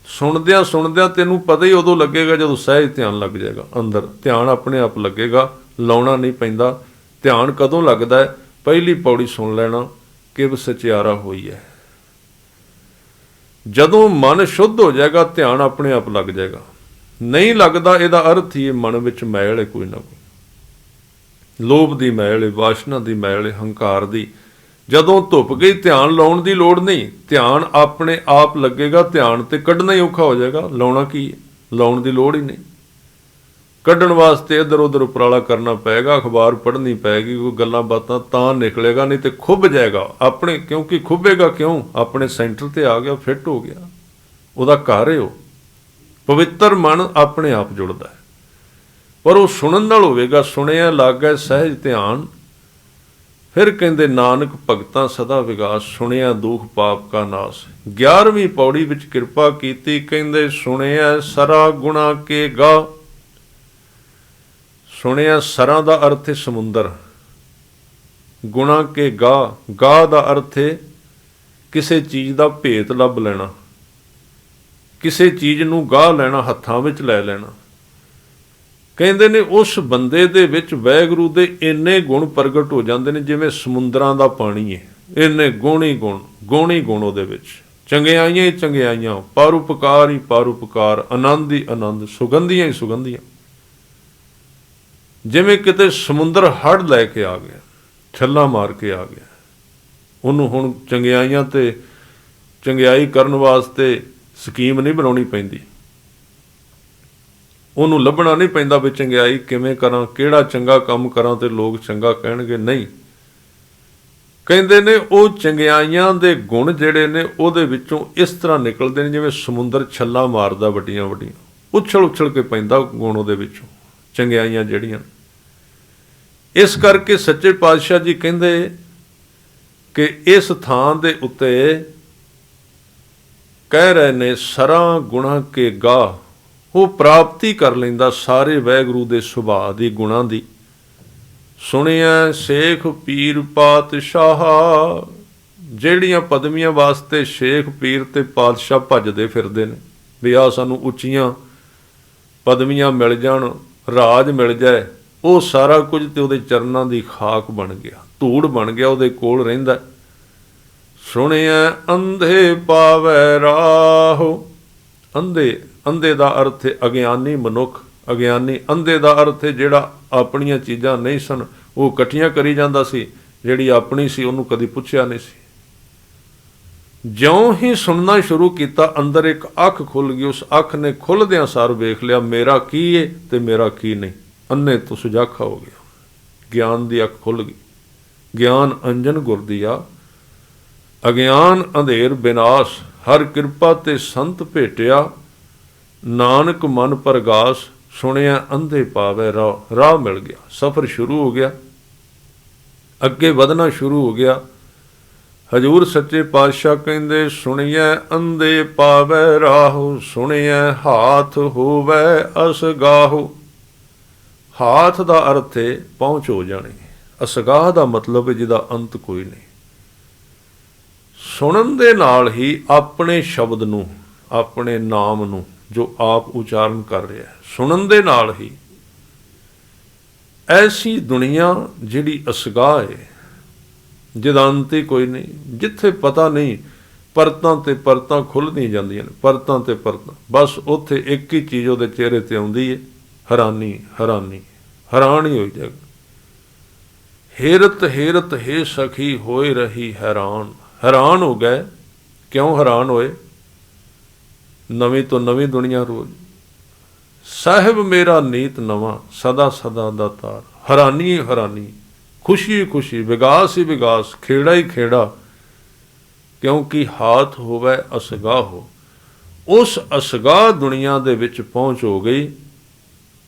ਸੁਣਦਿਆਂ ਸੁਣਦਿਆਂ ਤੈਨੂੰ ਪਤਾ ਹੀ ਉਦੋਂ ਲੱਗੇਗਾ ਜਦੋਂ ਸਹਿਜ ਧਿਆਨ ਲੱਗ ਜਾਏਗਾ। ਅੰਦਰ ਧਿਆਨ ਆਪਣੇ ਆਪ ਲੱਗੇਗਾ, ਲਾਉਣਾ ਨਹੀਂ ਪੈਂਦਾ। ਧਿਆਨ ਕਦੋਂ ਲੱਗਦਾ ਹੈ? ਪਹਿਲੀ ਪੌੜੀ ਸੁਣ ਲੈਣਾ ਕਿਵ ਸਚਿਆਰਾ ਹੋਈ ਹੈ ਜਦੋਂ ਮਨ ਸ਼ੁੱਧ ਹੋ ਜਾਏਗਾ, ਧਿਆਨ ਆਪਣੇ ਆਪ ਲੱਗ ਜਾਏਗਾ। ਨਹੀਂ ਲੱਗਦਾ ਇਹਦਾ ਅਰਥ ਹੀ ਹੈ ਮਨ ਵਿੱਚ ਮੈਲ ਹੈ ਕੋਈ ਨਾ ਕੋਈ। ਲੋਭ ਦੀ ਮੈਲ ਹੈ, ਵਾਸ਼ਨਾ ਦੀ ਮੈਲ ਹੈ, ਹੰਕਾਰ ਦੀ। ਜਦੋਂ ਧੁੱਪ ਗਈ, ਧਿਆਨ ਲਾਉਣ ਦੀ ਲੋੜ ਨਹੀਂ। ਧਿਆਨ ਆਪਣੇ ਆਪ ਲੱਗੇਗਾ, ਧਿਆਨ ਤੇ ਕੱਢਣਾ ਹੀ ਔਖਾ ਹੋ ਜਾਏਗਾ। ਲਾਉਣਾ ਕੀ ਹੈ? ਲਾਉਣ ਦੀ ਲੋੜ ਹੀ ਨਹੀਂ। ਕੱਢਣ ਵਾਸਤੇ ਇੱਧਰ ਉੱਧਰ ਉਪਰਾਲਾ ਕਰਨਾ ਪਏਗਾ, ਅਖਬਾਰ ਪੜ੍ਹਨੀ ਪਏਗੀ, ਕੋਈ ਗੱਲਾਂ ਬਾਤਾਂ ਤਾਂ ਨਿਕਲੇਗਾ, ਨਹੀਂ ਤੇ ਖੁੱਭ ਜਾਏਗਾ। ਆਪਣੇ, ਕਿਉਂਕਿ ਖੁੱਬੇਗਾ ਕਿਉਂ? ਆਪਣੇ ਸੈਂਟਰ ਤੇ ਆ ਗਿਆ, ਫਿੱਟ ਹੋ ਗਿਆ। ਉਹਦਾ ਘਰ ਹੈ ਉਹ। ਪਵਿੱਤਰ ਮਨ ਆਪਣੇ ਆਪ ਜੁੜਦਾ ਹੈ। ਪਰ ਉਹ ਸੁਣਨ ਨਾਲ ਹੋਵੇਗਾ, ਸੁਣਿਆ ਲੱਗਾ ਸਹਿਜ ਧਿਆਨ। ਫਿਰ ਕਹਿੰਦੇ, ਨਾਨਕ ਭਗਤਾਂ ਸਦਾ ਵਿਗਾਸ, ਸੁਣਿਆ ਦੁਖ ਪਾਪ ਕਾ ਨਾਸ। 11ਵੀਂ ਪੌੜੀ ਵਿੱਚ ਕਿਰਪਾ ਕੀਤੀ, ਕਹਿੰਦੇ, ਸੁਣਿਆ ਸਰਾ ਗੁਣਾ ਕੇ ਗਾ। ਸੁਣਿਆ ਸਰਾਂ ਦਾ ਅਰਥ ਹੈ ਸਮੁੰਦਰ। ਗੁਣਾ ਕੇ ਗਾ ਗਾ ਦਾ ਅਰਥ ਹੈ ਕਿਸੇ ਚੀਜ਼ ਦਾ ਭੇਤ ਲੱਭ ਲੈਣਾ। ਕਿਸੇ ਚੀਜ਼ ਨੂੰ ਗਾਹ ਲੈਣਾ, ਹੱਥਾਂ ਵਿੱਚ ਲੈ ਲੈਣਾ। ਕਹਿੰਦੇ ਨੇ ਉਸ ਬੰਦੇ ਦੇ ਵਿੱਚ ਵੈਗਰੂ ਦੇ ਇੰਨੇ ਗੁਣ ਪ੍ਰਗਟ ਹੋ ਜਾਂਦੇ ਨੇ ਜਿਵੇਂ ਸਮੁੰਦਰਾਂ ਦਾ ਪਾਣੀ ਹੈ ਇੰਨੇ ਗੁਣ ਗੁਣ ਗੁਣ ਗੁਣ ਉਹਦੇ ਵਿੱਚ। ਚੰਗਿਆਈਆਂ ਹੀ ਚੰਗਿਆਈਆਂ ਪਰਉਪਕਾਰ ਹੀ ਪਰਉਪਕਾਰ ਆਨੰਦ ਹੀ ਆਨੰਦ, ਸੁਗੰਧੀਆਂ ਹੀ ਸੁਗੰਧੀਆਂ। ਜਿਵੇਂ ਕਿਤੇ ਸਮੁੰਦਰ ਹੜ ਲੈ ਕੇ ਆ ਗਿਆ ਛੱਲਾ ਮਾਰ ਕੇ ਆ ਗਿਆ, ਉਹਨੂੰ ਹੁਣ ਚੰਗਿਆਈਆਂ ਤੇ ਚੰਗਿਆਈ ਕਰਨ ਵਾਸਤੇ ਸਕੀਮ ਨਹੀਂ ਬਣਾਉਣੀ ਪੈਂਦੀ। ਉਹਨੂੰ ਲੱਭਣਾ ਨਹੀਂ ਪੈਂਦਾ ਵੀ ਚੰਗਿਆਈ ਕਿਵੇਂ ਕਰਾਂ, ਕਿਹੜਾ ਚੰਗਾ ਕੰਮ ਕਰਾਂ ਤੇ ਲੋਕ ਚੰਗਾ ਕਹਿਣਗੇ, ਨਹੀਂ। ਕਹਿੰਦੇ ਨੇ ਉਹ ਚੰਗਿਆਈਆਂ ਦੇ ਗੁਣ ਜਿਹੜੇ ਨੇ, ਉਹਦੇ ਵਿੱਚੋਂ ਇਸ ਤਰ੍ਹਾਂ ਨਿਕਲਦੇ ਨੇ ਜਿਵੇਂ ਸਮੁੰਦਰ ਛੱਲਾ ਮਾਰਦਾ ਵੱਡੀਆਂ ਵੱਡੀਆਂ ਉਛਲ ਉਛਲ ਕੇ ਪੈਂਦਾ ਗੁਣ ਉਹਦੇ ਵਿੱਚੋਂ, ਚੰਗਿਆਈਆਂ ਜਿਹੜੀਆਂ। ਇਸ ਕਰਕੇ ਸੱਚੇ ਪਾਤਸ਼ਾਹ ਜੀ ਕਹਿੰਦੇ ਕਿ ਇਸ ਥਾਂ ਦੇ ਉੱਤੇ ਕਹਿ ਰਹੇ ਨੇ, ਸਰਾਂ ਗੁਣਾ ਕੇ ਗਾ ਉਹ ਪ੍ਰਾਪਤੀ ਕਰ ਲੈਂਦਾ ਸਾਰੇ ਵੈਗੁਰੂ ਦੇ ਸੁਭਾਅ ਦੀ, ਗੁਣਾਂ ਦੀ। ਸੁਣਿਆ, ਸੇਖ ਪੀਰ ਪਾਤਸ਼ਾਹ, ਜਿਹੜੀਆਂ ਪਦਵੀਆਂ ਵਾਸਤੇ ਸ਼ੇਖ ਪੀਰ ਤੇ ਪਾਤਸ਼ਾਹ ਭੱਜਦੇ ਫਿਰਦੇ ਨੇ, ਵੀ ਆ ਸਾਨੂੰ ਉੱਚੀਆਂ ਪਦਵੀਆਂ ਮਿਲ ਜਾਣ, ਰਾਜ ਮਿਲ ਜਾਏ। ਉਹ ਸਾਰਾ ਕੁਝ ਤੇ ਉਹਦੇ ਚਰਨਾਂ ਦੀ ਖਾਕ ਬਣ ਗਿਆ, ਧੂੜ ਬਣ ਗਿਆ ਉਹਦੇ ਕੋਲ ਰਹਿੰਦਾ। ਸੁਣਿਆ, ਅੰਧੇ ਪਾਵੈ ਰਾਹੋ। ਅੰਧੇ ਅੰਧੇ ਦਾ ਅਰਥ ਹੈ ਅਗਿਆਨੀ ਮਨੁੱਖ, ਅਗਿਆਨੀ ਅੰਧੇ ਦਾ ਅਰਥ ਹੈ ਜਿਹੜਾ ਆਪਣੀਆਂ ਚੀਜ਼ਾਂ ਨਹੀਂ ਸਨ, ਉਹ ਇਕੱਠੀਆਂ ਕਰੀ ਜਾਂਦਾ ਸੀ, ਜਿਹੜੀ ਆਪਣੀ ਸੀ, ਉਹਨੂੰ ਕਦੀ ਪੁੱਛਿਆ ਨਹੀਂ ਸੀ। ਜਿਉਂ ਹੀ ਸੁਣਨਾ ਸ਼ੁਰੂ ਕੀਤਾ, ਅੰਦਰ ਇੱਕ ਅੱਖ ਖੁੱਲ ਗਈ, ਉਸ ਅੱਖ ਨੇ ਖੁੱਲਦਿਆਂ ਸਾਰ ਵੇਖ ਲਿਆ, ਮੇਰਾ ਕੀ ਏ ਤੇ ਮੇਰਾ ਕੀ ਨਹੀਂ। ਅੰਨੇ ਤੋਂ ਸੁਜਾਖਾ ਹੋ ਗਿਆ। ਗਿਆਨ ਦੀ ਅੱਖ ਖੁੱਲ ਗਈ। ਗਿਆਨ ਅੰਜਨ ਗੁਰਦੀਆ ਅਗਿਆਨ ਅੰਧੇਰ ਬਿਨਾਸ਼, ਹਰ ਕਿਰਪਾ ਤੇ ਸੰਤ ਭੇਟਿਆ। ਨਾਨਕ ਮਨ ਪ੍ਰਗਾਸ, ਸੁਣਿਆ ਅੰਧੇ ਪਾਵੇ ਰਾਹ ਰਾਹ ਮਿਲ ਗਿਆ। ਸਫ਼ਰ ਸ਼ੁਰੂ ਹੋ ਗਿਆ। ਅੱਗੇ ਵਧਣਾ ਸ਼ੁਰੂ ਹੋ ਗਿਆ। ਹਜੂਰ ਸੱਚੇ ਪਾਤਸ਼ਾਹ ਕਹਿੰਦੇ, ਸੁਣਿਐ ਅੰਧੇ ਪਾਵੇ ਰਾਹੋ, ਸੁਣਿਐ ਹਾਥ ਹੋਵੇ ਅਸਗਾਹੂ ਹਾਥ ਦਾ ਅਰਥ ਹੈ ਪਹੁੰਚ ਹੋ ਜਾਣੀ। ਅਸਗਾਹ ਦਾ ਮਤਲਬ ਹੈ ਜਿਹਦਾ ਅੰਤ ਕੋਈ ਨਹੀਂ। ਸੁਣਨ ਦੇ ਨਾਲ ਹੀ ਆਪਣੇ ਸ਼ਬਦ ਨੂੰ, ਆਪਣੇ ਨਾਮ ਨੂੰ ਜੋ ਆਪ ਉਚਾਰਨ ਕਰ ਰਿਹਾ ਹੈ, ਸੁਣਨ ਦੇ ਨਾਲ ਹੀ ਐਸੀ ਦੁਨੀਆ ਜਿਹੜੀ ਅਸਗਾਹ ਹੈ, ਜਿਹਦਾ ਅੰਤ ਹੀ ਕੋਈ ਨਹੀਂ। ਜਿੱਥੇ ਪਤਾ ਨਹੀਂ, ਪਰਤਾਂ ਤੇ ਪਰਤਾਂ ਖੁੱਲਦੀਆਂ ਜਾਂਦੀਆਂ ਨੇ, ਪਰਤਾਂ ਤੇ ਪਰਤਾਂ। ਬਸ ਉੱਥੇ ਇੱਕ ਹੀ ਚੀਜ਼ ਉਹਦੇ ਚਿਹਰੇ ਤੇ ਆਉਂਦੀ ਹੈ। ਹੈਰਾਨੀ ਹੈਰਾਨੀ, ਹੈਰਾਨ ਹੀ ਹੋਈ ਜਗ। ਹੇਰਤ ਹੇਰਤ, ਹੈ ਸਖੀ, ਹੋਏ ਰਹੀ ਹੈਰਾਨ। ਹੈਰਾਨ ਹੋ ਗਏ। ਕਿਉਂ ਹੈਰਾਨ ਹੋਏ? ਨਵੀਂ ਤੋਂ ਨਵੀਂ ਦੁਨੀਆ ਰੋਜ਼। ਸਾਹਿਬ ਮੇਰਾ ਨੀਤ ਨਵਾਂ, ਸਦਾ ਸਦਾ ਦਾ ਤਾਰ। ਹੈਰਾਨੀ ਹੈਰਾਨੀ, ਖੁਸ਼ੀ ਖੁਸ਼ੀ, ਵਿਗਾਸ ਹੀ ਵਿਗਾਸ, ਖੇੜਾ ਹੀ ਖੇੜਾ। ਕਿਉਂਕਿ ਹਾਥ ਹੋਵੇ ਅਸਗਾ ਹੋ, ਉਸ ਅਸਗਾ ਦੁਨੀਆ ਦੇ ਵਿੱਚ ਪਹੁੰਚ ਹੋ ਗਈ।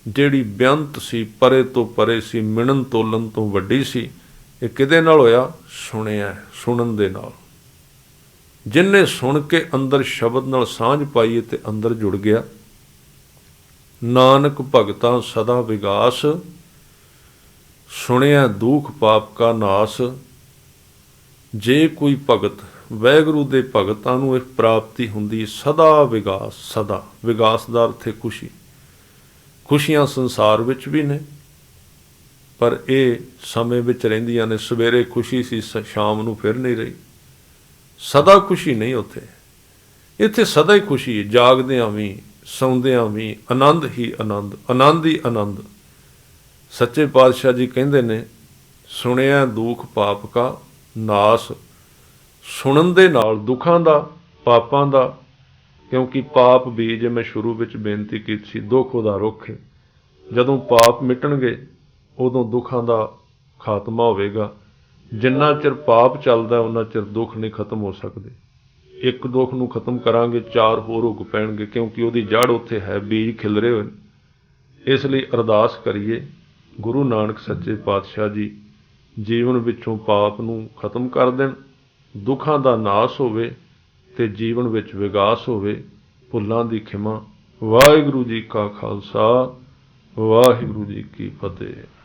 ਜਿਹੜੀ ਬੇਅੰਤ ਸੀ, ਪਰੇ ਤੋਂ ਪਰੇ ਸੀ, ਮਿਣਨ ਤੋਲਨ ਤੋਂ ਵੱਡੀ ਸੀ, ਇਹ ਕਿਹਦੇ ਨਾਲ ਹੋਇਆ? ਸੁਣਿਆ, ਸੁਣਨ ਦੇ ਨਾਲ। ਜਿਨਨੇ ਸੁਣ ਕੇ ਅੰਦਰ ਸ਼ਬਦ ਨਾਲ ਸਾਂਝ ਪਾਈ ਤੇ ਅੰਦਰ ਜੁੜ ਗਿਆ। ਨਾਨਕ ਭਗਤਾਂ ਸਦਾ ਵਿਗਾਸ, ਸੁਣਿਆ ਦੁਖ ਪਾਪ ਕਾ ਨਾਸ। ਜੇ ਕੋਈ ਭਗਤ, ਵੈਗੁਰੂ ਦੇ ਭਗਤਾਂ ਨੂੰ ਇਹ ਪ੍ਰਾਪਤੀ ਹੁੰਦੀ, ਸਦਾ ਵਿਗਾਸ ਸਦਾ। ਵਿਗਾਸ ਦਾ ਅਰਥ ਹੈ ਖੁਸ਼ੀ। ਖੁਸ਼ੀਆਂ ਸੰਸਾਰ ਵਿੱਚ ਵੀ ਨੇ, ਪਰ ਇਹ ਸਮੇਂ ਵਿੱਚ ਰਹਿੰਦੀਆਂ ਨੇ। ਸਵੇਰੇ ਖੁਸ਼ੀ ਸੀ, ਸ- ਸ਼ਾਮ ਨੂੰ ਫਿਰ ਨਹੀਂ ਰਹੀ। ਸਦਾ ਖੁਸ਼ੀ ਨਹੀਂ ਉੱਥੇ। ਇੱਥੇ ਸਦਾ ਹੀ ਖੁਸ਼ੀ ਹੈ। ਜਾਗਦਿਆਂ ਵੀ, ਸੌਂਦਿਆਂ ਵੀ, ਆਨੰਦ ਹੀ ਆਨੰਦ ਆਨੰਦ ਹੀ ਆਨੰਦ। ਸੱਚੇ ਪਾਤਸ਼ਾਹ ਜੀ ਕਹਿੰਦੇ ਨੇ, ਸੁਣਿਆ ਦੁੱਖ ਪਾਪ ਕਾ ਨਾਸ, ਸੁਣਨ ਦੇ ਨਾਲ ਦੁੱਖਾਂ ਦਾ, ਪਾਪਾਂ ਦਾ ਕਿਉਂਕਿ ਪਾਪ ਬੀਜ ਮੈਂ ਸ਼ੁਰੂ ਵਿੱਚ ਬੇਨਤੀ ਕੀਤੀ ਸੀ, ਦੁੱਖ ਉਹਦਾ ਰੁੱਖ ਹੈ। ਜਦੋਂ ਪਾਪ ਮਿਟਣਗੇ, ਉਦੋਂ ਦੁੱਖਾਂ ਦਾ ਖਾਤਮਾ ਹੋਵੇਗਾ। ਜਿੰਨਾ ਚਿਰ ਪਾਪ ਚੱਲਦਾ ਉਹਨਾਂ ਚਿਰ ਦੁੱਖ ਨਹੀਂ ਖਤਮ ਹੋ ਸਕਦੇ। ਇੱਕ ਦੁੱਖ ਨੂੰ ਖਤਮ ਕਰਾਂਗੇ, ਚਾਰ ਹੋਰ ਉਗ ਪੈਣਗੇ, ਕਿਉਂਕਿ ਉਹਦੀ ਜੜ ਉੱਥੇ ਹੈ, ਬੀਜ ਖਿਲਰੇ ਹੋਏ ਇਸ ਲਈ ਅਰਦਾਸ ਕਰੀਏ, ਗੁਰੂ ਨਾਨਕ ਸੱਚੇ ਪਾਤਸ਼ਾਹ ਜੀ, ਜੀਵਨ ਵਿੱਚੋਂ ਪਾਪ ਨੂੰ ਖਤਮ ਕਰ ਦੇਣ, ਦੁੱਖਾਂ ਦਾ ਨਾਸ ਹੋਵੇ ਤੇ ਜੀਵਨ ਵਿੱਚ ਵਿਕਾਸ ਹੋਵੇ ਭੁੱਲਾਂ ਦੀ ਖਿਮਾ। ਵਾਹਿਗੁਰੂ ਜੀ ਕਾ ਖਾਲਸਾ, ਵਾਹਿਗੁਰੂ ਜੀ ਕੀ ਫਤਿਹ।